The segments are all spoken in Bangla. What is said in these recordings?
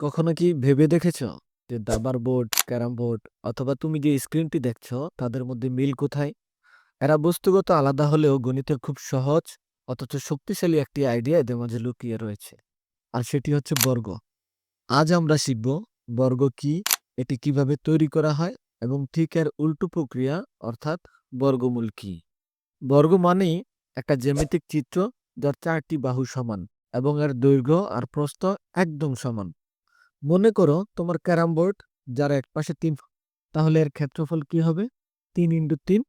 কখনো কি ভেবে দেখেছ যে দাবার বোর্ড, ক্যারাম বোর্ড অথবা তুমি যে স্ক্রিনটি দেখছ তাদের মধ্যে মিল কোথায়? এরা বস্তুগত আলাদা হলেও গণিতে খুব সহজ অথচ শক্তিশালী একটি আইডিয়া এদের মাঝে লুকিয়ে রয়েছে। আর সেটি হচ্ছে বর্গ। আজ আমরা শিখব বর্গ কি, এটি কীভাবে তৈরি করা হয় এবং ঠিক এর উল্টো প্রক্রিয়া অর্থাৎ বর্গমূল কি। বর্গ মানেই একটা জ্যামিতিক চিত্র যার চারটি বাহু সমান এবং এর দৈর্ঘ্য আর প্রস্থ একদম সমান। মনে করো তোমার ক্যারাম বোর্ড, যার এক পাশে তিন তাহলে এর ক্ষেত্রফল কি হবে? তিন ইন্টু তিন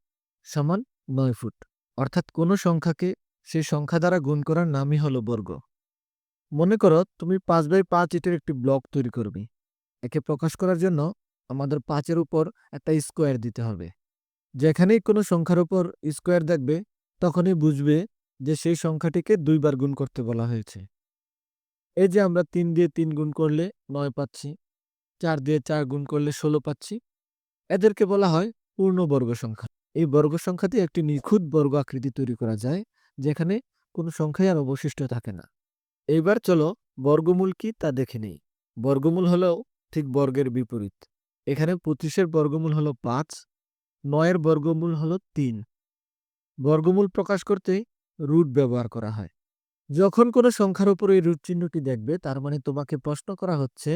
সমান নয় ফুট। অর্থাৎ কোনো সংখ্যাকে সেই সংখ্যা দ্বারা গুণ করার নামই হলো বর্গ। মনে করো তুমি পাঁচ বাই পাঁচ ইটের একটি ব্লক তৈরি করবে। একে প্রকাশ করার জন্য আমাদের পাঁচের উপর একটা স্কোয়ার দিতে হবে। যেখানেই কোনো সংখ্যার উপর স্কোয়ার দেখবে, তখনই বুঝবে যে সেই সংখ্যাটিকে দুইবার গুণ করতে বলা হয়েছে। এই যে আমরা তিন দিয়ে তিন গুণ করলে নয় পাচ্ছি, চার দিয়ে চার গুণ করলে ষোলো পাচ্ছি, এদেরকে বলা হয় পূর্ণবর্গ সংখ্যা। এই বর্গ সংখ্যা দিয়ে একটি নিখুঁত বর্গ আকৃতি তৈরি করা যায়, যেখানে কোনো সংখ্যাই আর অবশিষ্ট থাকে না। এইবার চলো বর্গমূল কি তা দেখে নেই। বর্গমূল হলেও ঠিক বর্গের বিপরীত। এখানে পঁচিশের বর্গমূল হলো পাঁচ, নয়ের বর্গমূল হলো তিন। বর্গমূল প্রকাশ করতে রুট ব্যবহার করা হয়। যখন কোনো সংখ্যার উপর এই রুট চিহ্নটি দেখবে, তার মানে তোমাকে প্রশ্ন করা হচ্ছে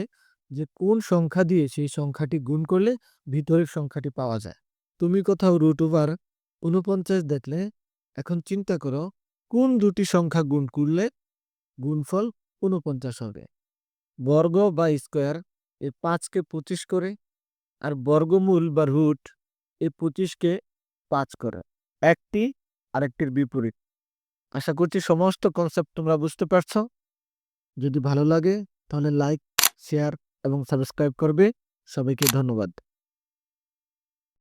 যে, কোন সংখ্যা দিয়ে সেই সংখ্যাটি গুণ করলে ভিতরের সংখ্যাটি পাওয়া যায়? তুমি কোথাও রুট ওভার উনপঞ্চাশ দেখলে, এখন চিন্তা করো, কোন দুটি সংখ্যা গুণ করলে গুণফল উনপঞ্চাশ হবে? বর্গ বা স্কোয়ার এই পাঁচকে পঁচিশ করে আর বর্গমূল বা রুট এই পঁচিশকে পাঁচ করে। একটি আরেকটির বিপরীত। আশা করছি সমস্ত কনসেপ্ট তোমরা বুঝতে পারছ। যদি ভালো লাগে, তাহলে লাইক শেয়ার এবং সাবস্ক্রাইব করবে। সবাইকে ধন্যবাদ।